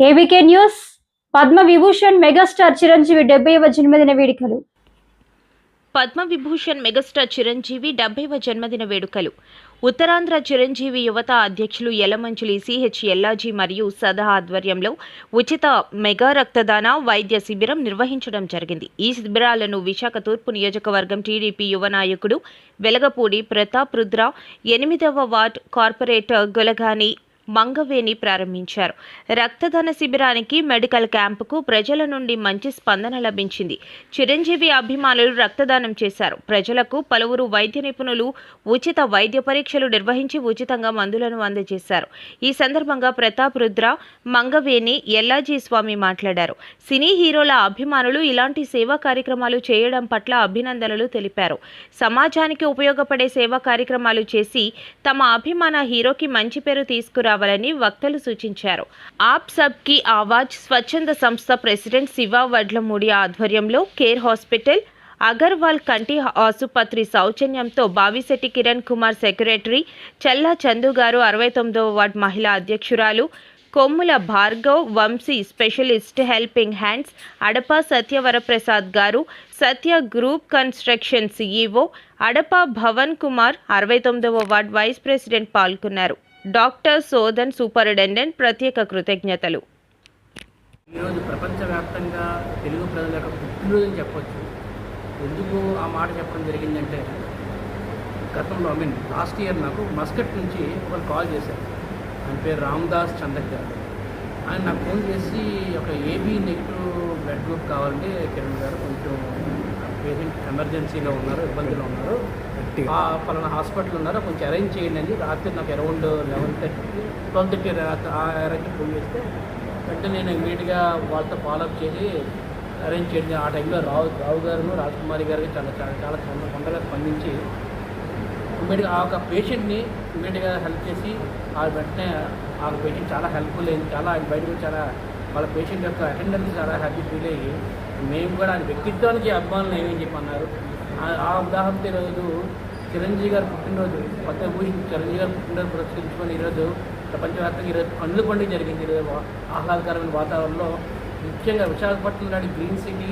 ABK news. Padma Vibhushan megastar Chiranjeevi డెబ్బైవ జన్మదిన వేడుకలు. Padma Vibhushan megastar Chiranjeevi డెబ్బైవ జన్మదిన వేడుకలు. ఉత్తరాంధ్ర చిరంజీవి యువత అధ్యక్షులు యలమంచులి సిహెచ్ ఎల్లాజీ మరియు సదా ఆధ్వర్యంలో ఉచిత మెగా రక్తదాన వైద్య శిబిరం నిర్వహించడం జరిగింది. ఈ శిబిరాలను విశాఖ తూర్పు నియోజకవర్గం టీడీపీ యువ నాయకుడు వెలగపూడి ప్రతాప్ రుద్ర ఎనిమిదవ వార్డ్ కార్పొరేటర్ గొలగాని మంగవేణి ప్రారంభించారు. రక్తదాన శిబిరానికి మెడికల్ క్యాంపుకు ప్రజల నుండి మంచి స్పందన లభించింది. చిరంజీవి అభిమానులు రక్తదానం చేశారు. ప్రజలకు పలువురు వైద్య నిపుణులు ఉచిత వైద్య పరీక్షలు నిర్వహించి ఉచితంగా మందులను అందజేశారు. ఈ సందర్భంగా ప్రతాప్ రుద్ర మంగవేణి ఎల్లాజీ స్వామి మాట్లాడారు. సినీ హీరోల అభిమానులు ఇలాంటి సేవా కార్యక్రమాలు చేయడం పట్ల అభినందనలు తెలిపారు. సమాజానికి ఉపయోగపడే సేవా కార్యక్రమాలు చేసి తమ అభిమాన హీరోకి మంచి పేరు తీసుకురా తీసుకురావాలని వక్తలు సూచించారు. ఆప్ సబ్కి ఆవాజ్ స్వచ్ఛంద సంస్థ ప్రెసిడెంట్ శివ వడ్లమూడి ఆధ్వర్యంలో కేర్ హాస్పిటల్ అగర్వాల్ కంటి ఆసుపత్రి సౌజన్యంతో బావిశెట్టి కిరణ్ కుమార్ సెక్రటరీ చల్లా చందు గారు అరవై తొమ్మిదవ వార్డ్ మహిళా అధ్యక్షురాలు Kommula Bhargav Vamsi specialist helping hands Adapa Satyavaraprasad గారు Satya group construction CEO Adapa Bhavan Kumar అరవై తొమ్మిదవ వార్డ్ వైస్ ప్రెసిడెంట్ పాల్గొన్నారు. డాక్టర్ సోదన్ సూపరింటెండెంట్ ప్రత్యేక కృతజ్ఞతలు. ఈరోజు ప్రపంచవ్యాప్తంగా తెలుగు ప్రజల యొక్క పుట్టినరోజు అని చెప్పొచ్చు. ఎందుకు ఆ మాట చెప్పడం జరిగిందంటే గతంలో ఐ మీన్ లాస్ట్ ఇయర్ నాకు మస్కట్ నుంచి ఒకరు కాల్ చేశారు. ఆయన పేరు రామ్దాస్ చందక్ గారు ఆయన నాకు ఫోన్ చేసి ఒక ఏబీ నెగిటివ్ బ్లడ్ గ్రూప్ కావాలంటే కిరణ్ గారు కొంచెం పేషెంట్ ఎమర్జెన్సీలో ఉన్నారు ఇబ్బందిలో ఉన్నారు. ఆ పలానా హాస్పిటల్ ఉన్నారు? కొంచెం అరేంజ్ చేయండి అని రాత్రి నాకు around eleven thirty twelve thirty ఆ అరేంజ్ ఫోన్ చేస్తే వెంటనే నేను ఇమీడియట్గా వాళ్ళతో ఫాలోఅప్ చేసి అరేంజ్ చేయండి. ఆ టైంలో రావు రావు గారు రాజకుమారి గారు చాలా చాలా చాలా చాలా తొందరగా స్పందించి ఇమీడియట్గా ఆ ఒక పేషెంట్ని ఇమీడియట్గా హెల్ప్ చేసి ఆ వెంటనే ఆ పేషెంట్ చాలా హెల్ప్ఫుల్ అయింది. చాలా ఆయన బయటకు చాలా వాళ్ళ పేషెంట్ యొక్క అటెండెన్స్ చాలా హ్యాపీ ఫీల్ అయ్యి మేము కూడా ఆయన వ్యక్తిత్వానికి అభిమానులు ఏమని చెప్పన్నారు ఆ- ఆ ఈరోజు చిరంజీవి గారు పుట్టినరోజు కొత్త ఊహించి చిరంజీవి గారు పుట్టినరోజు పురస్కరించుకొని ఈరోజు ప్రపంచవ్యాప్తంగా ఈరోజు కళ్ళు పండుగ జరిగింది. ఈరోజు ఆహ్లాదకరమైన వాతావరణంలో ముఖ్యంగా విశాఖపట్నం నాటి గ్రీన్ సిటీ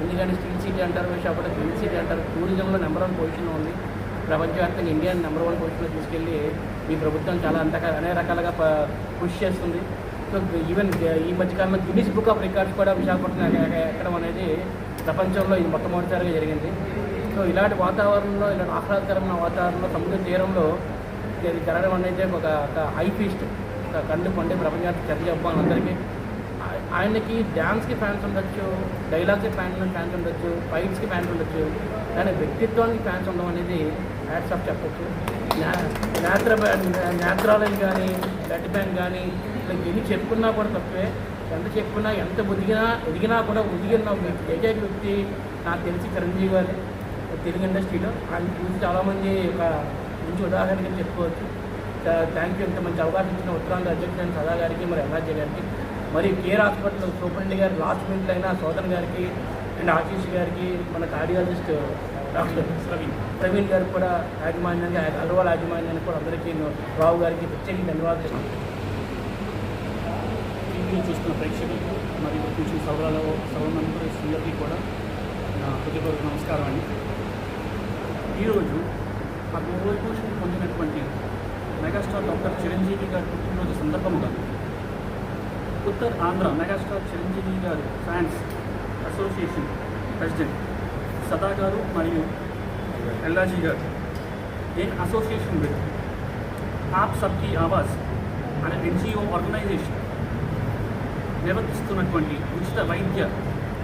ఎందుకంటే స్టీల్ సిటీ అంటారు విశాఖపట్నం గ్రీన్ సిటీ అంటారు. టూరిజంలో నెంబర్ వన్ పొజిషన్లో ఉంది. ప్రపంచవ్యాప్తంగా ఇండియాని నెంబర్ వన్ పొజిషన్లో తీసుకెళ్ళి మీ ప్రభుత్వం చాలా అంత అనేక రకాలుగా కృషి చేస్తుంది. ఈవెన్ ఈ మధ్యకాలంలో గిన్నీస్ బుక్ ఆఫ్ రికార్డ్స్ కూడా విశాఖపట్నం ఎక్కడం అనేది ప్రపంచంలో ఇది మొట్టమొదటిసారిగా జరిగింది. సో ఇలాంటి వాతావరణంలో ఇలాంటి ఆహ్లాదకరమైన వాతావరణంలో సముద్ర తీరంలో ఇది జరగడం అనేది ఒక హై ఫీస్ట్ ఒక కళ్ళు పండి ప్రపంచానికి చర్య అవ్వాలి అందరికీ. ఆయనకి డ్యాన్స్కి ఫ్యాన్స్ ఉండొచ్చు డైలాగ్స్కి ఫ్యాన్స్ ఫ్యాన్స్ ఉండొచ్చు ఫైట్స్కి ఫ్యాన్స్ ఉండొచ్చు. కానీ వ్యక్తిత్వానికి ఫ్యాన్స్ ఉండడం అనేది హ్యాట్స్ ఆఫ్ చెప్పొచ్చు. నేత్ర నేత్రాలయం కానీ బ్లడ్ బ్యాంక్ కానీ ఇట్లా ఎన్ని చెప్పుకున్నా కూడా తప్పే ఎంత చెప్పుకున్నా ఎంత ఒదిగినా ఎదిగినా కూడా ఒదిగిన ఒక ఏకైక వ్యక్తి నాకు తెలిసి చిరంజీవి గారు. తెలుగు ఇండస్ట్రీలో ఆయన చూసి చాలామంది ఒక మంచి ఉదాహరణగా చెప్పుకోవచ్చు. Thank you. ఇంత మంచి అవకాశం ఇచ్చిన ఉత్తరాంధ్ర అధ్యక్షుడు సదా గారికి మరి ఎన్ఆర్జీ గారికి మరి కేర్ హాస్పిటల్ సూపరింటెండెంట్ గారు లాస్ట్ మినిట్లో అయినా సోదన్ గారికి అండ్ ఆశీష్ గారికి మన కార్డియాలజిస్ట్ డాక్టర్ ప్రవీణ్ ప్రవీణ్ గారికి కూడా యాజమాన్యానికి అగర్వాల్ యాజమాన్యానికి కూడా అందరికీ రావు గారికి ప్రత్యేకంగా ధన్యవాదాలు. చెప్తున్నాను టీవీని చూస్తున్న ప్రేక్షకులకు మరియు కూర్చున్న సభలలో సభమందరికీ కూడా నా హృదయపూర్వక నమస్కారం అండి. ఈరోజు పద్మవిభూషణ్ పొందినటువంటి మెగాస్టార్ డాక్టర్ చిరంజీవి గారి పుట్టినరోజు సందర్భంగా ఉత్తర్ ఆంధ్ర మెగాస్టార్ చిరంజీవి గారు ఫ్యాన్స్ అసోసియేషన్ ప్రెసిడెంట్ సదా గారు మరియు ఎల్లాజీ గారు. ఏం అసోసియేషన్ విత్ ఆప్ సబ్కి ఆవాజ్ అనే ఎన్జిఓ ఆర్గనైజేషన్ నిర్వర్తిస్తున్నటువంటి ఉచిత వైద్య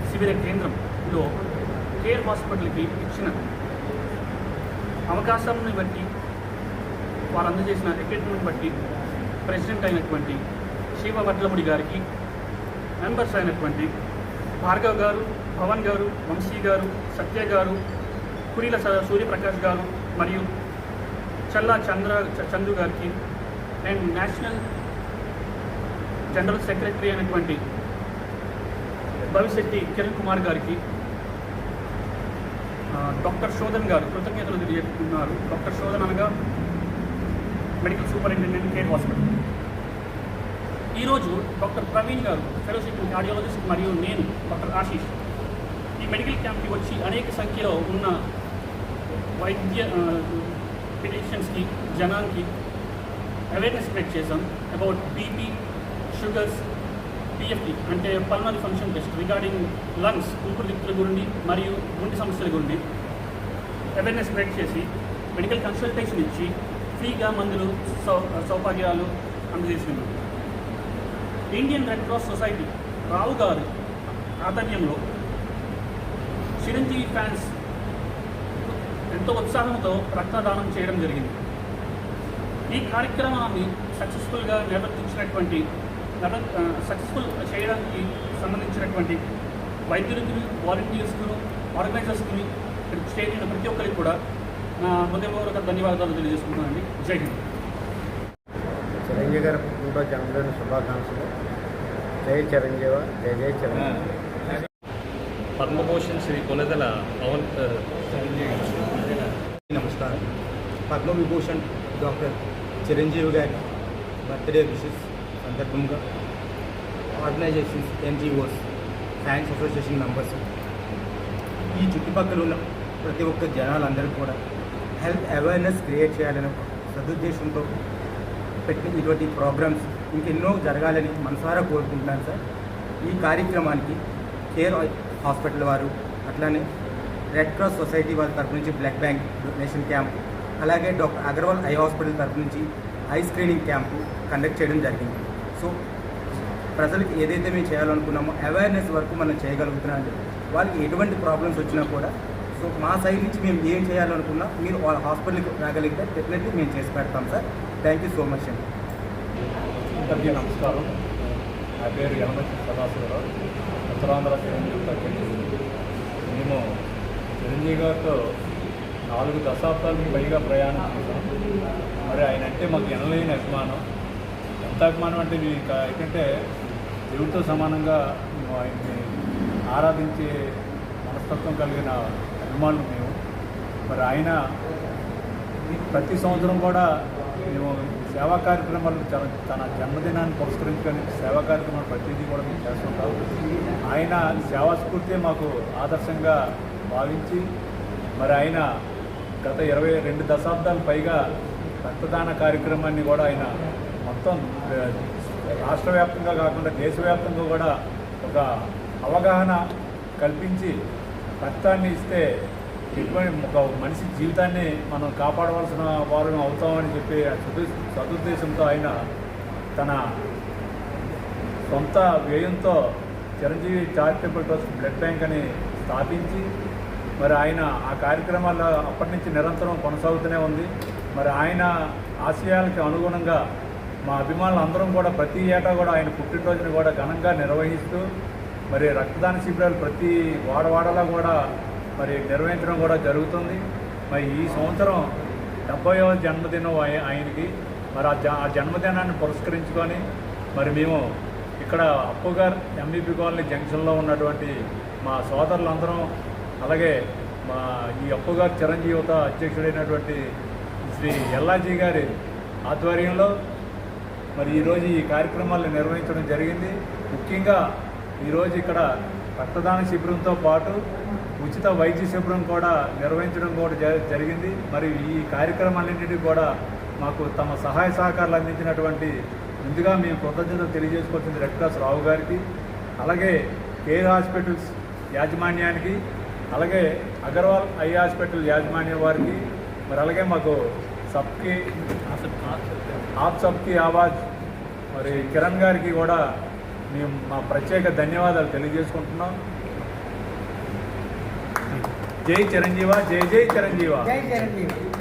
శిబిర కేంద్రంలో కేర్ హాస్పిటల్కి ఇచ్చిన అవకాశాలను బట్టి వారు అందజేసిన రిక్రూట్మెంట్ బట్టి ప్రెసిడెంట్ అయినటువంటి శివ వడ్లముడి గారికి మెంబర్స్ అయినటువంటి భార్గవ్ గారు పవన్ గారు వంశీ గారు సత్య గారు కురీల సూర్యప్రకాష్ గారు మరియు చల్లా చంద్ర చంద్రు గారికి అండ్ నేషనల్ జనరల్ సెక్రటరీ అయినటువంటి భవిశెట్టి కిరణ్ కుమార్ గారికి డాక్టర్ శోధన్ గారు కృతజ్ఞతలు తెలియజేస్తున్నారు. డాక్టర్ శోధన్ అనగా మెడికల్ సూపరింటెండెంట్ కేర్ హాస్పిటల్. ఈరోజు డాక్టర్ ప్రవీణ్ గారు ఫెలోషిప్ కార్డియాలజిస్ట్ మరియు నేను డాక్టర్ ఆశీష్ ఈ మెడికల్ క్యాంప్కి వచ్చి అనేక సంఖ్యలో ఉన్న వైద్య పిటిషన్స్కి జనానికి అవేర్నెస్ క్రియేట్ చేసాం అబౌట్ బీపీ షుగర్స్ పిఎఫ్టి అంటే pulmonary function test regarding lungs ఊపిరితిత్తుల గురించి మరియు గుండె సమస్యల గురించి అవేర్నెస్ స్ప్రెడ్ చేసి మెడికల్ కన్సల్టేషన్ ఇచ్చి ఫ్రీగా మందులు సౌ సౌభాగ్యాలు అందజేస్తున్నాం Indian red cross society Rao గారు ఆధ్వర్యంలో చిరంజీవి ఫ్యాన్స్ ఎంతో ఉత్సాహంతో రక్తదానం చేయడం జరిగింది. ఈ కార్యక్రమాన్ని సక్సెస్ఫుల్గా నిర్వర్తించినటువంటి సక్సెస్ఫుల్ చేయడానికి సంబంధించినటువంటి వైద్యులకు వాలంటీర్స్కు ఆర్గనైజర్స్కి చేరిన ప్రతి ఒక్కరికి కూడా నా హృదయపూర్వక ధన్యవాదాలు తెలియజేసుకుంటున్నానండి. జై హింద్. చిరంజీవి గారి పుట్టినరోజు జన్మదిన శుభాకాంక్షలు. జై చిరంజీవ జై జై చిరంజీవి. పద్మభూషణ్ శ్రీ కొనదల పవన్ నమస్కారం. పద్మవిభూషణ్ డాక్టర్ చిరంజీవి గారి బర్త్డే విషెస్. సందర్భంగా organisations NGOs fans association members ఈ చుట్టుపక్కల ఉన్న ప్రతి ఒక్క జనాలందరూ కూడా హెల్త్ అవేర్నెస్ క్రియేట్ చేయాలనే సదుద్దేశంతో పెట్టిన ఇటువంటి ప్రోగ్రామ్స్ ఇంకెన్నో జరగాలని మనసారా కోరుకుంటున్నాను సార్. ఈ కార్యక్రమానికి కేర్ హాస్పిటల్ వారు అట్లానే రెడ్ క్రాస్ సొసైటీ వాళ్ళ తరపు నుంచి బ్లడ్ బ్యాంక్ డొనేషన్ క్యాంప్ అలాగే డాక్టర్ అగర్వాల్ ఐ హాస్పిటల్ తరపు నుంచి ఐ స్క్రీనింగ్ క్యాంపు కండక్ట్ చేయడం జరిగింది. సో ప్రజలకు ఏదైతే మేము చేయాలనుకున్నామో అవేర్నెస్ వరకు మనం చేయగలుగుతున్నాం అంటే వాళ్ళకి ఎటువంటి ప్రాబ్లమ్స్ వచ్చినా కూడా సో మా సైడ్ నుంచి మేము ఏం చేయాలనుకున్నా మీరు వాళ్ళ హాస్పిటల్కి రాగలిగితే డెఫినెట్లీ మేము చేసి పెడతాం sir. Thank you so much అండి. అందరికీ నమస్కారం. నా పేరు యనమతి సదాశివరావు. ఉత్తరాంధ్ర చిరంజీవి మేము చిరంజీవి గారితో నాలుగు దశాబ్దాలకు పైగా ప్రయాణం చేశాం. మరి ఆయన అంటే మాకు ఎనలేని అభిమానం. భక్తాభిమానం అంటే ఇది ఏంటంటే దేవుడితో సమానంగా ఆయన్ని ఆరాధించే మనస్తత్వం కలిగిన అభిమానులు మేము. మరి ఆయన ప్రతి సంవత్సరం కూడా మేము సేవా కార్యక్రమాలు తన తన జన్మదినాన్ని పురస్కరించుకొని సేవా కార్యక్రమాలు ప్రతిదీ కూడా మేము చేస్తుంటాం. ఆయన సేవా స్ఫూర్తి మాకు ఆదర్శంగా భావించి మరి ఆయన గత ఇరవై రెండు దశాబ్దాల పైగా రక్తదాన కార్యక్రమాన్ని కూడా ఆయన మొత్తం రాష్ట్ర వ్యాప్తంగా కాకుండా దేశవ్యాప్తంగా కూడా ఒక అవగాహన కల్పించి రక్తాన్ని ఇస్తే ఎటువంటి ఒక మనిషి జీవితాన్ని మనం కాపాడవలసిన వారు అవుతామని చెప్పి ఆ సదు సదుద్దేశంతో ఆయన తన సొంత వ్యయంతో Chiranjeevi charitable trust blood bank అని స్థాపించి మరి ఆయన ఆ కార్యక్రమాలు అప్పటి నుంచి నిరంతరం కొనసాగుతూనే ఉంది. మరి ఆయన ఆశయాలకి అనుగుణంగా మా అభిమానులు అందరం కూడా ప్రతి ఏటా కూడా ఆయన పుట్టినరోజుని కూడా ఘనంగా నిర్వహిస్తూ మరి రక్తదాన శిబిరాలు ప్రతి వాడవాడలా కూడా మరి నిర్వహించడం కూడా జరుగుతుంది. మరి ఈ సంవత్సరం డెబ్బైవ జన్మదినం ఆయనకి. మరి ఆ జ- ఆ జన్మదినాన్ని పురస్కరించుకొని మరి మేము ఇక్కడ అప్పుగారు ఎంబీపీ కాలనీ జంక్షన్లో ఉన్నటువంటి మా సోదరులందరం అలాగే మా ఈ అప్పుగారు చిరంజీవిత అధ్యక్షుడైనటువంటి శ్రీ ఎల్లాజీ గారి ఆధ్వర్యంలో మరి ఈరోజు ఈ కార్యక్రమాలు నిర్వహించడం జరిగింది. ముఖ్యంగా ఈరోజు ఇక్కడ రక్తదాన శిబిరంతో పాటు ఉచిత వైద్య శిబిరం కూడా నిర్వహించడం కూడా జ- జరిగింది. మరి ఈ కార్యక్రమాలన్నింటినీ కూడా మాకు తమ సహాయ సహకారాలు అందించినటువంటి ముందుగా మేము కృతజ్ఞత తెలియజేసుకొచ్చింది రెడ్ క్రాస్ రావు గారికి అలాగే కేర్ హాస్పిటల్స్ యాజమాన్యానికి అలాగే అగర్వాల్ ఐ హాస్పిటల్ యాజమాన్యం వారికి మరి అలాగే మాకు సబ్కి ఆప్ సబ్కి ఆవాజ్ మరి కిరణ్ గారికి కూడా మేము మా ప్రత్యేక ధన్యవాదాలు తెలియజేసుకుంటున్నాం జై చిరంజీవ జై జై చిరంజీవ జై చిరంజీవి